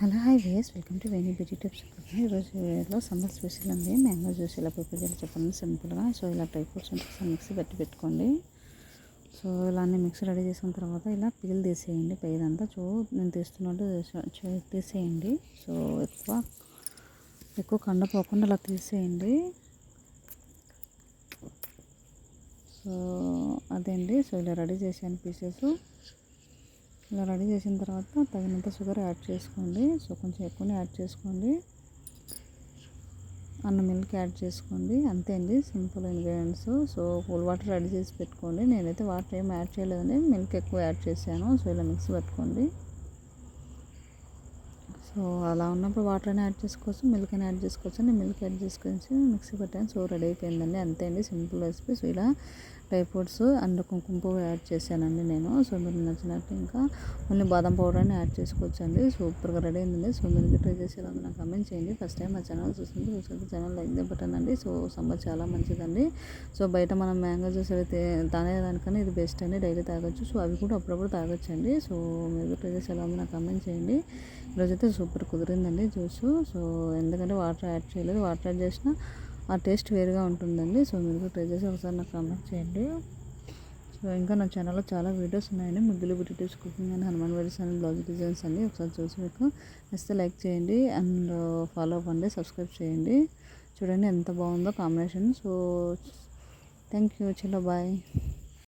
Hello hi ways welcome to Veni beauty tips. ఈరోజు వీడియోలో summer special అండి. Mango juice ఇలా ప్రిపేర్ చేయాలి చెప్పండి. సింపుల్గా. సో ఇలా డ్రై ఫ్రూట్స్ ఉంటే మిక్సీ పెట్టి పెట్టుకోండి. సో ఇలా అన్ని మిక్సీ రెడీ చేసిన తర్వాత ఇలా పీల్ తీసేయండి. పైదంతా సో నేను తీస్తున్నట్టు తీసేయండి. సో ఎక్కువ ఎక్కువ కండపోకుండా అలా తీసేయండి. సో అదే అండి సో ఇలా రెడీ చేసాను పీసెస్. ఇలా రెడీ చేసిన తర్వాత తగినంత షుగర్ యాడ్ చేసుకోండి. సో కొంచెం ఎక్కువనే యాడ్ చేసుకోండి. అన్న మిల్క్ యాడ్ చేసుకోండి. అంతే అండి. Simple ingredients. So cool water ready చేసి పెట్టుకోండి. నేనైతే వాటర్ ఏం యాడ్ చేయలేదండి. మిల్క్ ఎక్కువ యాడ్ చేశాను. సో ఇలా మిక్స్ పెట్టుకోండి. సో అలా ఉన్నప్పుడు వాటర్ అయినా యాడ్ చేసుకోవచ్చు. మిల్క్ అయినా యాడ్ చేసుకోవచ్చు. అండి మిల్క్ యాడ్ చేసుకొని మిక్సీ పెట్టాను. సో రెడీ అయిపోయిందండి. అంతే అండి. Simple recipe. సో ఇలా డ్రై ఫ్రూట్స్ అండ్ కుంకుమ పువ్వు యాడ్ చేశానండి నేను. సో మీరు నచ్చినట్టు ఇంకా కొన్ని బాదం పౌడర్ అని యాడ్ చేసుకోవచ్చు అండి సూపర్గా రెడీ అయిందండి. సో మీరు ట్రై చేసి నాకు కమెంట్ చేయండి. ఫస్ట్ టైం మా ఛానల్ చూస్తుంది చూస్తుంటే ఛానల్ లైక్ బటన్ అండి. సో సమ్మర్ చాలా మంచిదండి. సో బయట మనం మ్యాంగో జ్యూస్ అయితే తానేదానికన్నా ఇది బెస్ట్ అండి. డైలీ తాగొచ్చు. సో అవి కూడా అప్పుడప్పుడు తాగొచ్చు అండి సో మీరు ట్రై చేసి నాకు కమెంట్ చేయండి. ఈరోజైతే సూపర్ కుదిరిందండి జ్యూస్. సో ఎందుకంటే వాటర్ యాడ్ చేయలేదు. వాటర్ యాడ్ చేసినా ఆ టేస్ట్ వేరుగా ఉంటుందండి. సో మీరు ట్రై చేసి ఒకసారి నాకు కామెంట్ చేయండి. సో ఇంకా నా ఛానల్లో చాలా వీడియోస్ ఉన్నాయండి. ముగ్గులు beauty tips cooking and Hanuman varies and blouse designs అండి. ఒకసారి చూసి మీకు నచ్చితే లైక్ చేయండి అండ్ ఫాలో అవ్వండి సబ్స్క్రైబ్ చేయండి. చూడండి ఎంత బాగుందో కాంబినేషన్. So thank you. చలో బాయ్.